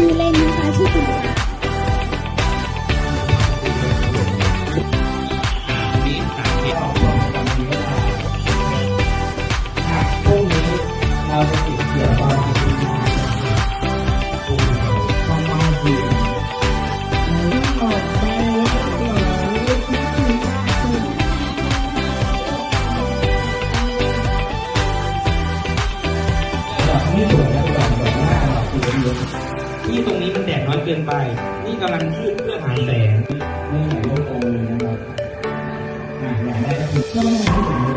ชื่อเล่นนะ นี่ตรงนี้มันแดดน้อยเกินไป นี่กำลังขึ้นเพื่อหาแสงไม่ไหนไม่โตเลยนะครับอยากได้ก็คือก็ไม่ได้ให้ผมดู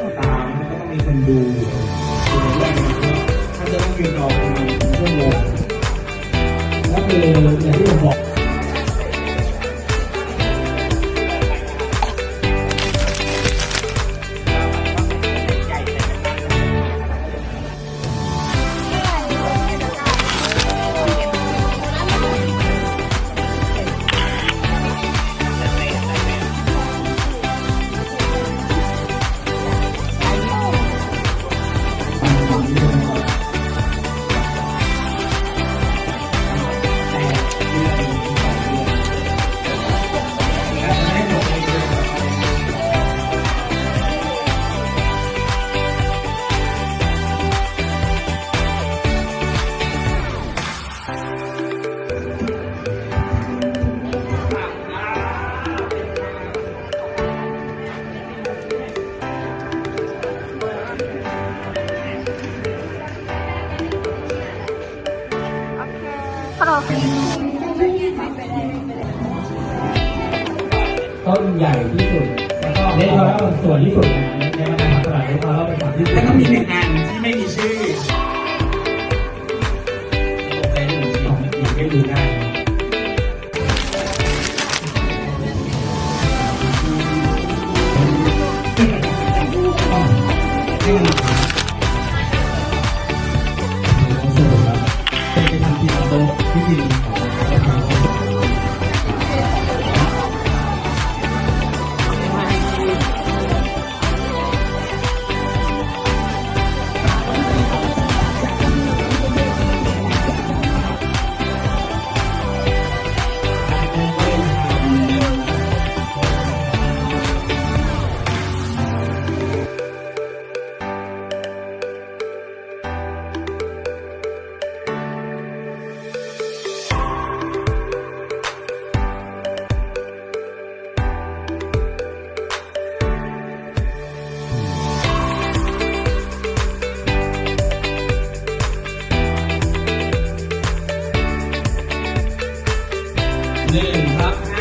ก็ตามมันก็ต้องมีคนดูถ้าจะต้องยืนรอประมาณชั่วโมงแล้วคืออย่างที่ผมบอก ต้นใหญ่ที่สุดแล้วก็เลนทอร์ส่วนที่สุดในบรรดาตลาดเลนทอร์เป็นฝั่งที่สุดแล้วก็มีหนึ่งอันที่ไม่มีชื่อโอเคหนึ่งสิ่งไม่ดูได้ หนึ่งครับ